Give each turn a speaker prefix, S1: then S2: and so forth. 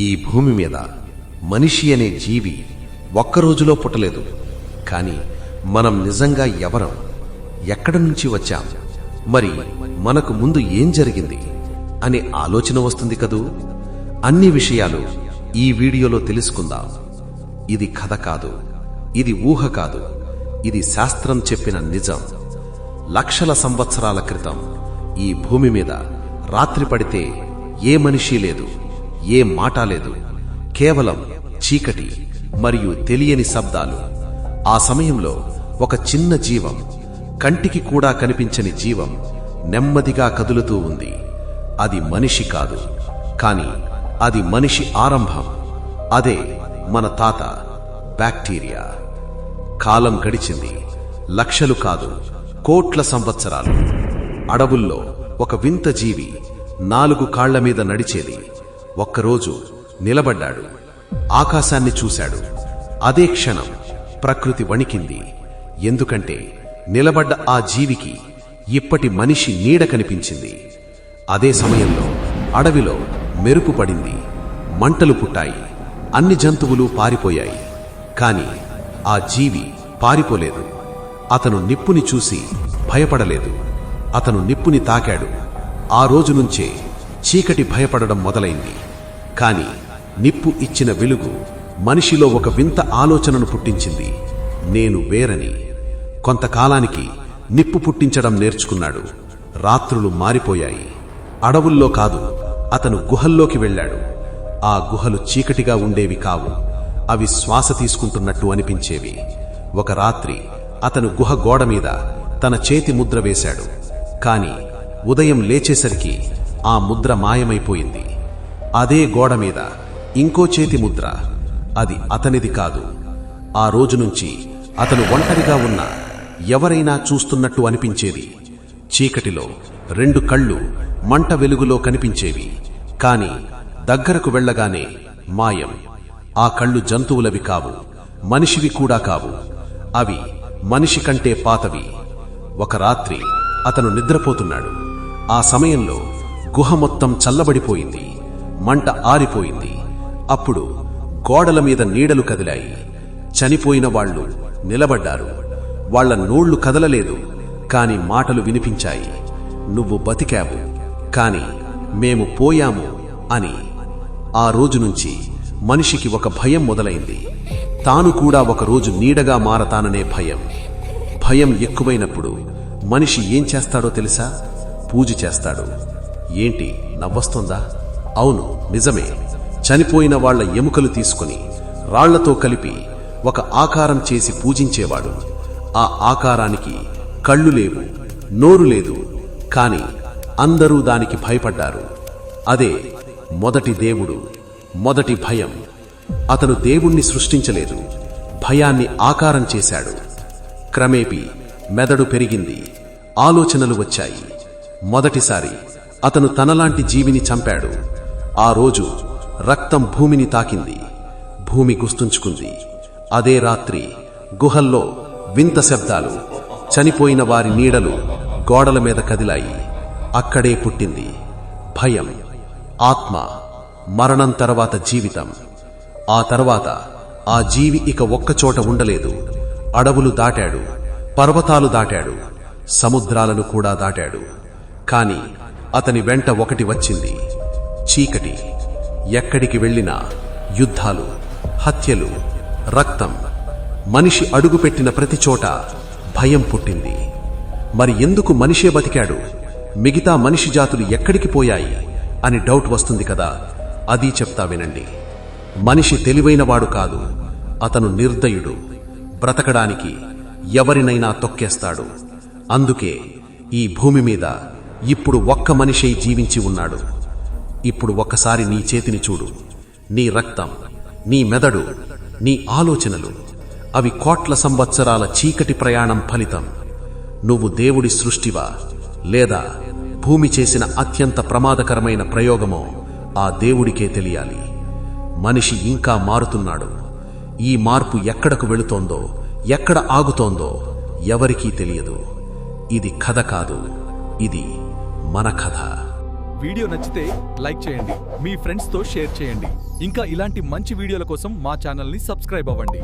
S1: ఈ భూమి మీద మనిషి అనే జీవి ఒక్క రోజులో పుట్టలేదు. కానీ మనం నిజంగా ఎవరం? ఎక్కడి నుంచి వచ్చాం? మరి మనకు ముందు ఏం జరిగింది? అనే ఆలోచన వస్తుంది కదూ? అన్ని విషయాలు ఈ వీడియోలో తెలుసుకుందాం. ఇది కథ కాదు. ఇది ఊహ కాదు. ఇది శాస్త్రం చెప్పిన నిజం. లక్షల సంవత్సరాల క్రితం ఈ భూమి మీద రాత్రి పడితే ఏ మనిషి లేదు. ఏ మాట లేదు. కేవలం చీకటి మరియు తెలియని శబ్దాలు. ఆ సమయంలో ఒక చిన్న జీవం కంటికి కూడా కనిపించని జీవం నెమ్మదిగా కదులుతూ ఉంది. అది మనిషి కాదు కాని అది మనిషి ఆరంభం. అదే మన తాత బ్యాక్టీరియా. కాలం గడిచింది లక్షలు కాదు కోట్ల సంవత్సరాలు. అడవుల్లో ఒక వింత జీవి నాలుగు కాళ్ళ మీద నడిచేది. ఒక్కరోజు నిలబడ్డాడు. ఆకాశాన్ని చూశాడు. అదే క్షణం ప్రకృతి వణికింది. ఎందుకంటే నిలబడ్డ ఆ జీవికి ఇప్పటి మనిషి నీడ కనిపించింది. అదే సమయంలో అడవిలో మెరుపు పడింది. మంటలు పుట్టాయి. అన్ని జంతువులు పారిపోయాయి. కాని ఆ జీవి పారిపోలేదు. అతను నిప్పుని చూసి భయపడలేదు. అతను నిప్పుని తాకాడు. ఆ రోజు నుంచే చీకటి భయపడడం మొదలైంది. కాని నిప్పు ఇచ్చిన వెలుగు మనిషిలో ఒక వింత ఆలోచనను పుట్టించింది. నేను వేరని. కొంతకాలానికి నిప్పు పుట్టించడం నేర్చుకున్నాడు. రాత్రులు మారిపోయాయి. అడవుల్లో కాదు అతను గుహల్లోకి వెళ్ళాడు. ఆ గుహలు చీకటిగా ఉండేవి కావు. అవి శ్వాస తీసుకుంటున్నట్టు అనిపించేవి. ఒక రాత్రి అతను గుహ గోడ మీద తన చేతి ముద్ర వేశాడు. కాని ఉదయం లేచేసరికి ఆ ముద్ర మాయమైపోయింది. అదే గోడ మీద ఇంకో చేతి ముద్ర. అది అతనిది కాదు. ఆ రోజు నుంచి అతను ఒంటరిగా ఉన్న ఎవరైనా చూస్తున్నట్టు అనిపించేది. చీకటిలో రెండు కళ్ళు మంట వెలుగులో కనిపించేవి. కాని దగ్గరకు వెళ్ళగానే మాయం. ఆ కళ్ళు జంతువులవి కావు మనిషివి కూడా కావు. అవి మనిషి కంటే పాతవి. ఒక రాత్రి అతను నిద్రపోతున్నాడు. ఆ సమయంలో గుహ మొత్తం చల్లబడిపోయింది. మంట ఆరిపోయింది. అప్పుడు గోడల మీద నీడలు కదిలాయి. చనిపోయిన వాళ్ళు నిలబడ్డారు. వాళ్ళ నోళ్ళు కదలలేదు కాని మాటలు వినిపించాయి. నువ్వు బతికావు కాని మేము పోయాము అని. ఆ రోజు నుంచి మనిషికి ఒక భయం మొదలైంది. తాను కూడా ఒక రోజు నీడగా మారతాననే భయం. భయం ఎక్కువైనప్పుడు మనిషి ఏం చేస్తాడో తెలుసా? పూజ చేస్తాడు. ఏంటి నవ్వొస్తుందా? అవును నిజమే. చనిపోయిన వాళ్ళ ఎముకలు తీసుకుని రాళ్ళతో కలిపి ఒక ఆకారం చేసి పూజించేవాడు. ఆ ఆకారానికి కళ్ళు లేవు నోరు లేదు కాని అందరూ దానికి భయపడ్డారు. అదే మొదటి దేవుడు మొదటి భయం. అతను దేవుణ్ణి సృష్టించలేదు భయాన్ని ఆకారం చేశాడు. క్రమేపీ మెదడు పెరిగింది ఆలోచనలు వచ్చాయి. మొదటిసారి అతను తనలాంటి జీవిని చంపాడు. ఆ రోజు రక్తం భూమిని తాకింది. భూమి గుస్తుంచుకుంది. అదే రాత్రి గుహల్లో వింత శబ్దాలు చనిపోయిన వారి నీడలు గోడల మీద కదిలాయి. అక్కడే పుట్టింది. భయం ఆత్మ మరణం తర్వాత జీవితం. ఆ తర్వాత ఆ జీవి ఇక ఒక్కచోట ఉండలేదు. అడవులు దాటాడు పర్వతాలు దాటాడు సముద్రాలను కూడా దాటాడు. కాని అతని వెంట ఒకటి వచ్చింది. చీకటి. ఎక్కడికి వెళ్ళినా యుద్ధాలు హత్యలు రక్తం. మనిషి అడుగుపెట్టిన ప్రతి చోట భయం పుట్టింది. మరి ఎందుకు మనిషే బతికాడు? మిగతా మనిషి జాతులు ఎక్కడికి పోయాయి? అని డౌట్ వస్తుంది కదా. అది చెప్తా వినండి. మనిషి తెలివైనవాడు కాదు. అతను నిర్దయుడు. బ్రతకడానికి ఎవరినైనా తొక్కేస్తాడు. అందుకే ఈ భూమి మీద ఇప్పుడు ఒక్క మనిషి జీవించి ఉన్నాడు. ఇప్పుడు ఒక్కసారి నీ చేతిని చూడు. నీ రక్తం నీ మెదడు నీ ఆలోచనలు అవి కోట్ల సంవత్సరాల చీకటి ప్రయాణం ఫలితం. నువ్వు దేవుడి సృష్టివా? లేదా భూమి చేసిన అత్యంత ప్రమాదకరమైన ప్రయోగమో ఆ దేవుడికే తెలియాలి. మనిషి ఇంకా మారుతున్నాడు. ఈ మార్పు ఎక్కడకు వెళుతోందో ఎక్కడ ఆగుతోందో ఎవరికీ తెలియదు. ఇది కథ కాదు. ఇది మన కథ.
S2: వీడియో నచ్చితే లైక్ చేయండి మీ ఫ్రెండ్స్తో షేర్ చేయండి. ఇంకా ఇలాంటి మంచి వీడియోల కోసం మా ఛానల్ని సబ్స్క్రైబ్ అవ్వండి.